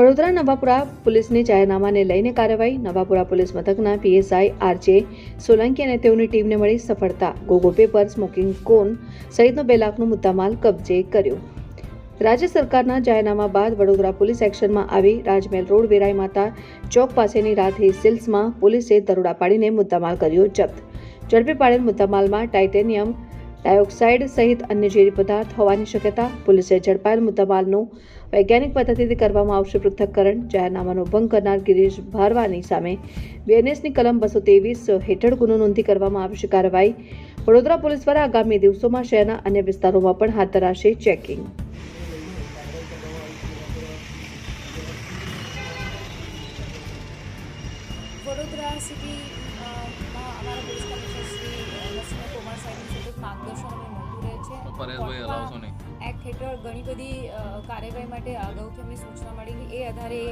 વડોદરા નવાપુરા પોલીસની જાહેરનામાને લઈને કાર્યવાહી. નવાપુરા પોલીસ મથકના પીએસઆઈ આરજે સોલંકી અને તેઓની ટીમને મળી સફળતા. ગોગો પેપર, સ્મોકિંગ કોન સહિતનો બે લાખનો મુદ્દામાલ કબજે કર્યો. રાજ્ય સરકારના જાહેરનામા બાદ વડોદરા પોલીસ એક્શનમાં આવી રાજમહેલ રોડ, વેરાઈ માતા ચોક પાસેની રાધે સિલ્સમાં પોલીસે દરોડા પાડીને મુદ્દામાલ કર્યો જપ્ત. ઝડપી પાડેલ મુદ્દામાલમાં ટાઇટેનિયમ ડાયોક્સાઇડ સહિત અન્ય ઝેરી પદાર્થ હોવાની શક્યતા પોલીસે ઝડપાયેલ મુદ્દામાલનું વૈજ્ઞાનિક પદ્ધતિથી કરવામાં આવશે પૃથ્થકરણ જાહેરનામાનો ભંગ કરનાર ગિરીશ ભારવાની સામે બીએનએસની કલમ બસો ત્રેવીસ હેઠળ ગુનો નોંધી કરવામાં આવશે કાર્યવાહી. વડોદરા પોલીસ દ્વારા આગામી દિવસોમાં શહેરના અન્ય વિસ્તારોમાં પણ હાથ ધરાશે ચેકિંગ. પરેશભાઈ હલાવશો નહીં. એક્ટ હેઠળ ઘણી બધી કાર્યવાહી માટે અગાઉથી અમને સૂચના મળેલી એ આધારે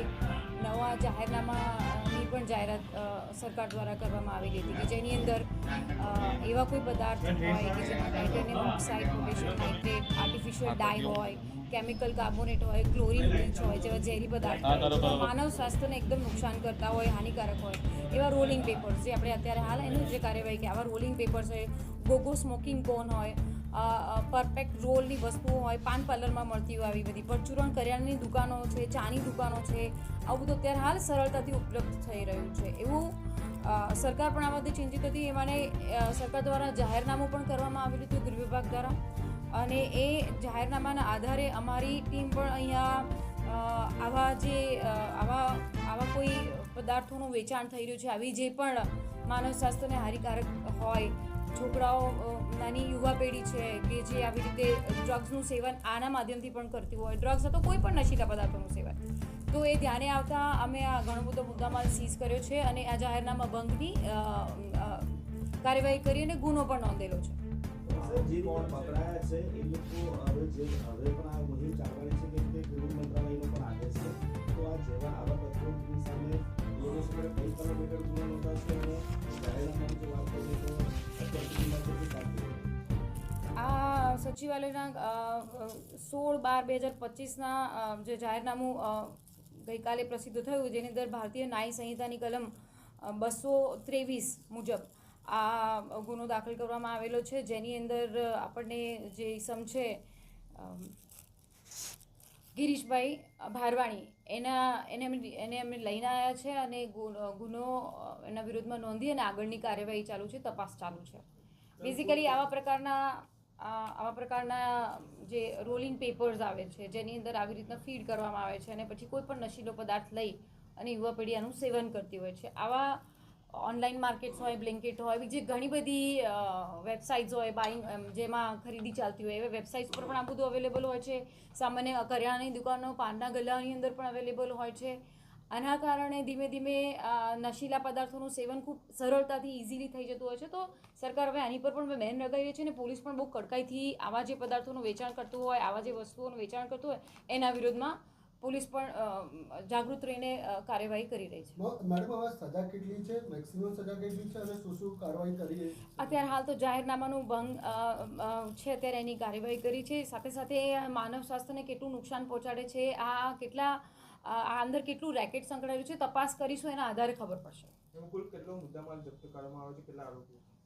નવા જાહેરનામાની પણ જાહેરાત સરકાર દ્વારા કરવામાં આવેલી હતી કે જેની અંદર એવા કોઈ પદાર્થ હોય કે જેમાં titanium oxide potassium nitrate artificial dye હોય કેમિકલ કાર્બોનેટ હોય ક્લોરિન બ્લીચ હોય જેવા ઝેરી પદાર્થ હોય માનવ સ્વાસ્થ્યને એકદમ નુકસાન કરતા હોય હાનિકારક હોય એવા રોલિંગ પેપર્સ જે આપણે અત્યારે હાલ એનું જે કાર્યવાહી કે આવા રોલિંગ પેપર્સ હોય ગોગો સ્મોકિંગ કોન હોય પરફેક્ટ રોલની વસ્તુઓ હોય, પાન પાર્લરમાં મળતી હોય આવી બધી. પરચુરણ કરિયાણાની દુકાનો છે, ચાની દુકાનો છે, આવું બધું અત્યારે હાલ સરળતાથી ઉપલબ્ધ થઈ રહ્યું છે. એવું સરકાર પણ આ બધે ચિંતિત હતી. એ માટે સરકાર દ્વારા જાહેરનામું પણ કરવામાં આવેલું હતું ગૃહ વિભાગ દ્વારા. અને એ જાહેરનામાના આધારે અમારી ટીમ પણ અહીંયા આવા જે આવા આવા કોઈ પદાર્થોનું વેચાણ થઈ રહ્યું છે, આવી જે પણ માનવ સ્વાસ્થ્યને હાનિકારક હોય છોકરાઓ નાની યુવા પેઢી છે કે જે આવી રીતે ડ્રગ્સનું સેવન આના માધ્યમથી પણ કરતી હોય. ડ્રગ્સ અથવા કોઈ પણ નશીલા પદાર્થોનું સેવન. તો એ ધ્યાને આવતા અમે આ ઘણો બધો મુદ્દામાલ સીઝ કર્યો છે અને આ જાહેરનામા ભંગની કાર્યવાહી કરી અને ગુનો પણ નોંધેલો છે. જે સચિવાલયના સોળ બાર બે હજાર પચીસના જે જાહેરનામું ગઈકાલે પ્રસિદ્ધ થયું જેની અંદર ભારતીય ન્યાય સંહિતાની કલમ બસો ત્રેવીસ મુજબ આ ગુનો દાખલ કરવામાં આવેલો છે. જેની અંદર આપણને જે ઇસમ છે ગિરીશભાઈ ભારવાણી એના એને એને અમે લઈને આવ્યા છે અને ગુનો એના વિરુદ્ધમાં નોંધી અને આગળની કાર્યવાહી ચાલુ છે તપાસ ચાલુ છે. બેઝિકલી આવા પ્રકારના આવા પ્રકારના જે રોલિંગ પેપર્સ આવે છે, જેની અંદર આવી રીતના ફીડ કરવામાં આવે છે અને પછી કોઈ પણ નશીલો પદાર્થ લઈ અને યુવા પેઢી આનું સેવન કરતી હોય છે. આવા ઓનલાઈન માર્કેટ્સ હોય બ્લેન્કેટ હોય બીજી ઘણી બધી વેબસાઇટ્સ હોય બાઇંગ જેમાં ખરીદી ચાલતી હોય, એવા વેબસાઇટ્સ પર પણ આ બધું અવેલેબલ હોય છે. સામાન્ય કરિયાણાની દુકાનો, પાનના ગલ્લાની અંદર પણ અવેલેબલ હોય છે. આના કારણે ધીમે ધીમે નશીલા પદાર્થોનું સેવન ખૂબ સરળતાથી ઇઝીલી થઈ જતું હોય છે. તો સરકાર હવે આની પર પણ બેન લગાવી રહી છે અને પોલીસ પણ બહુ કડકાઈથી આવા જે પદાર્થોનું વેચાણ કરતું હોય આવા જે વસ્તુઓનું વેચાણ કરતું હોય એના વિરોધમાં પોલીસ પણ જાગૃત રહીને કાર્યવાહી કરી રહી છે. મેડમ હવે સજા કેટલી છે? મેક્સિમમ સજા કેટલી છે અને શું શું કાર્યવાહી કરી અત્યારે હાલ તો જાહેરનામાનું ભંગ છે અત્યારે એની કાર્યવાહી કરી છે. સાથે સાથે માનવ સ્વાસ્થ્યને કેટલું નુકસાન પહોંચાડે છે? આ કેટલા આ અંદર કેટલું રેકેટ સંકળાયેલું છે તપાસ કરીશું એના આધારે ખબર પડશે.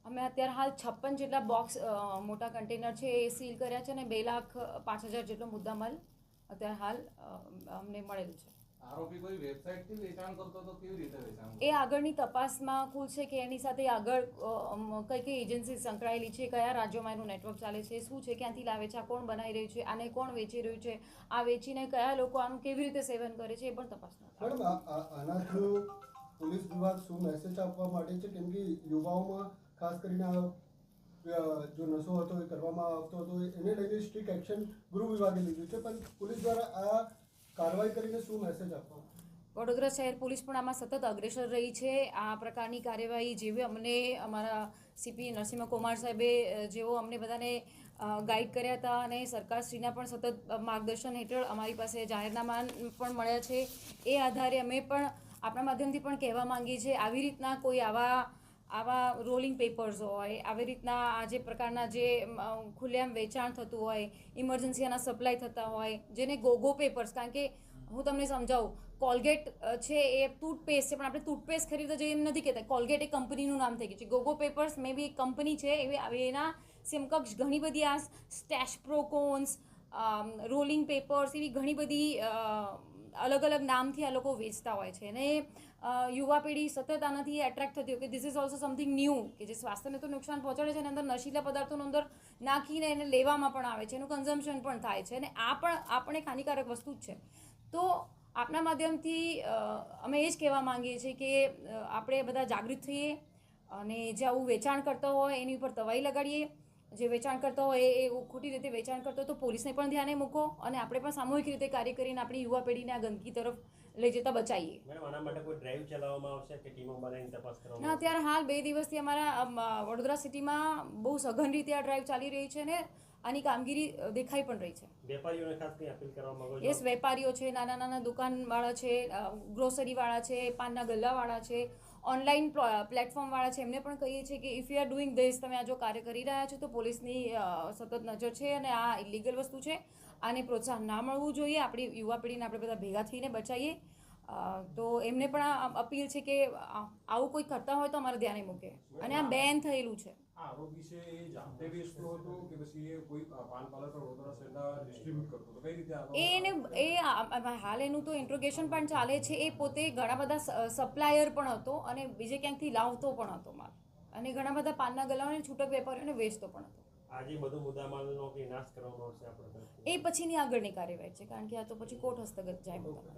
અમે અત્યારે હાલ છપ્પન જેટલા બોક્સ મોટા કન્ટેનર છે એ સીલ કર્યા છે અને બે લાખ પાંચ હજાર જેટલો મુદ્દામાલ અત્યારે હાલ અમને મળેલું છે. આરોપી કોઈ વેબસાઇટ વેચાણ કરતો તો કેવી રીતે વેચાણ એ આગળની તપાસમાં ખુલશે કે એની સાથે આગળ કઈ કઈ એજન્સી સંકળાયેલી છે કયા રાજ્યોમાં એનું નેટવર્ક ચાલે છે શું છે ક્યાંથી લાવે છે આ કોણ બનાવી રહ્યું છે આને કોણ વેચી રહ્યું છે આ વેચીને કયા લોકો આનું કેવી રીતે સેવન કરે છે એ પણ આ- આના થ્રુ પોલીસ વિભાગ શું મેસેજ આપવા માટે છે? કેમ કે યુવાઓમાં ખાસ કરીને જો નશો હતો એ કરવામાં આવતો હતો એને લઈને સ્ટ્રિક્ટ એક્શન ગૃહ વિભાગે લીધું છે. પણ પોલીસ દ્વારા આ કાર્યવાહી કરીને શું મેસેજ આપવાનો વડોદરા શહેર પોલીસ પણ આમાં સતત અગ્રેસર રહી છે. આ પ્રકારની કાર્યવાહી જેવી અમને અમારા સીપી નરસિંહ કુમાર સાહેબે જેઓ અમને બધાને ગાઈડ કર્યા હતા અને સરકારશ્રીના પણ સતત માર્ગદર્શન હેઠળ અમારી પાસે જાહેરનામા પણ મળ્યા છે. એ આધારે અમે પણ આપણા માધ્યમથી પણ કહેવા માંગીએ છીએ, આવી રીતના કોઈ આવા આવા રોલિંગ પેપર્સ હોય, આવી રીતના આ જે પ્રકારના જે ખુલ્લેઆમ વેચાણ થતું હોય ઇમરજન્સી આના સપ્લાય થતા હોય, જેને ગોગો પેપર્સ કારણ કે હું તમને સમજાવું કોલગેટ છે એ ટૂથપેસ્ટ છે, પણ આપણે ટૂથપેસ્ટ ખરીદવા જઈએ એમ નથી કહેતા. કોલગેટ એ કંપનીનું નામ થઈ ગયું છે. ગોગો પેપર્સ મે બી કંપની છે, એવી એના સમકક્ષ ઘણી બધી આ સ્ટેશ પ્રોકોન્સ રોલિંગ પેપર્સ એવી ઘણી બધી અલગ અલગ નામથી આ લોકો વેચતા હોય છે. અને યુવા પેઢી સતત આનાથી એટ્રેક્ટ થતી હોય કે this is also something new કે જે સ્વાસ્થ્યને તો નુકસાન પહોંચાડે છે અને અંદર નશીલા પદાર્થોનો અંદર નાખીને એને લેવામાં પણ આવે છે, એનું કન્ઝમ્પશન પણ થાય છે. અને આ પણ આપણે હાનિકારક વસ્તુ જ છે. તો આપના માધ્યમથી અમે એ જ કહેવા માંગીએ છીએ કે આપણે બધા જાગૃત થઈએ અને જે આવું વેચાણ કરતા હોય એની ઉપર તવાઈ લગાડીએ. જે વેચાણ કરતો હોય એ ખોટી રીતે વેચાણ કરતો તો પોલીસને પણ ધ્યાને મૂકો અને આપણે પણ સામૂહિક રીતે કાર્ય કરીને આપણી યુવા પેઢીને આ ગંદકી તરફ લઈ જતા બચાવીએ. ના અત્યારે હાલ બે દિવસથી અમારા વડોદરા સિટીમાં બહુ સઘન રીતે આ ડ્રાઈવ ચાલી રહી છે ને આની કામગીરી દેખાઈ પણ રહી છે. વેપારીઓને ખાસ કંઈ અપીલ કરવા માંગો છો? યસ વેપારીઓ છે નાના નાના દુકાનવાળા છે ગ્રોસરીવાળા છે પાનના ગલ્લાવાળા છે ઓનલાઈન પ્લેટફોર્મવાળા છે એમને પણ કહીએ છીએ કે if you are doing this તમે આ જો કાર્ય કરી રહ્યા છો તો પોલીસની સતત નજર છે અને આ ઇલીગલ વસ્તુ છે. આને પ્રોત્સાહન ના મળવું જોઈએ. આપણી યુવા પેઢીને આપણે બધા ભેગા થઈને બચાવીએ. તો એમને પણ આ અપીલ છે કે આવું કોઈ કરતા હોય તો અમારે ધ્યાને મૂકે. અને આ બેન થયેલું છે. આરોપી છે એ જાતે વેચતો હતો કે પછી એ કોઈ પાન પાર્લર વડોદરા શહેરના ડિસ્ટ્રીબ્યુટ કરતો હતો. કઈ રીતે એ એને એ હાલ એનું તો ઇન્ટ્રોગેશન પણ ચાલે છે. એ પોતે ઘણા બધા સપ્લાયર પણ હતો અને બીજે ક્યાંકથી લાવતો પણ હતો માલ. અને ઘણા બધા પાનના ગલાઓને છૂટક વેપારીઓને વેચતો પણ હતો. આજે બધું મુદ્દામાલનો કંઈ નાશ કરવામાં આવશે આપણે એ પછીની આગળની કાર્યવાહી છે. કારણ કે આ તો પછી કોર્ટ હસ્તગત જાય બધા.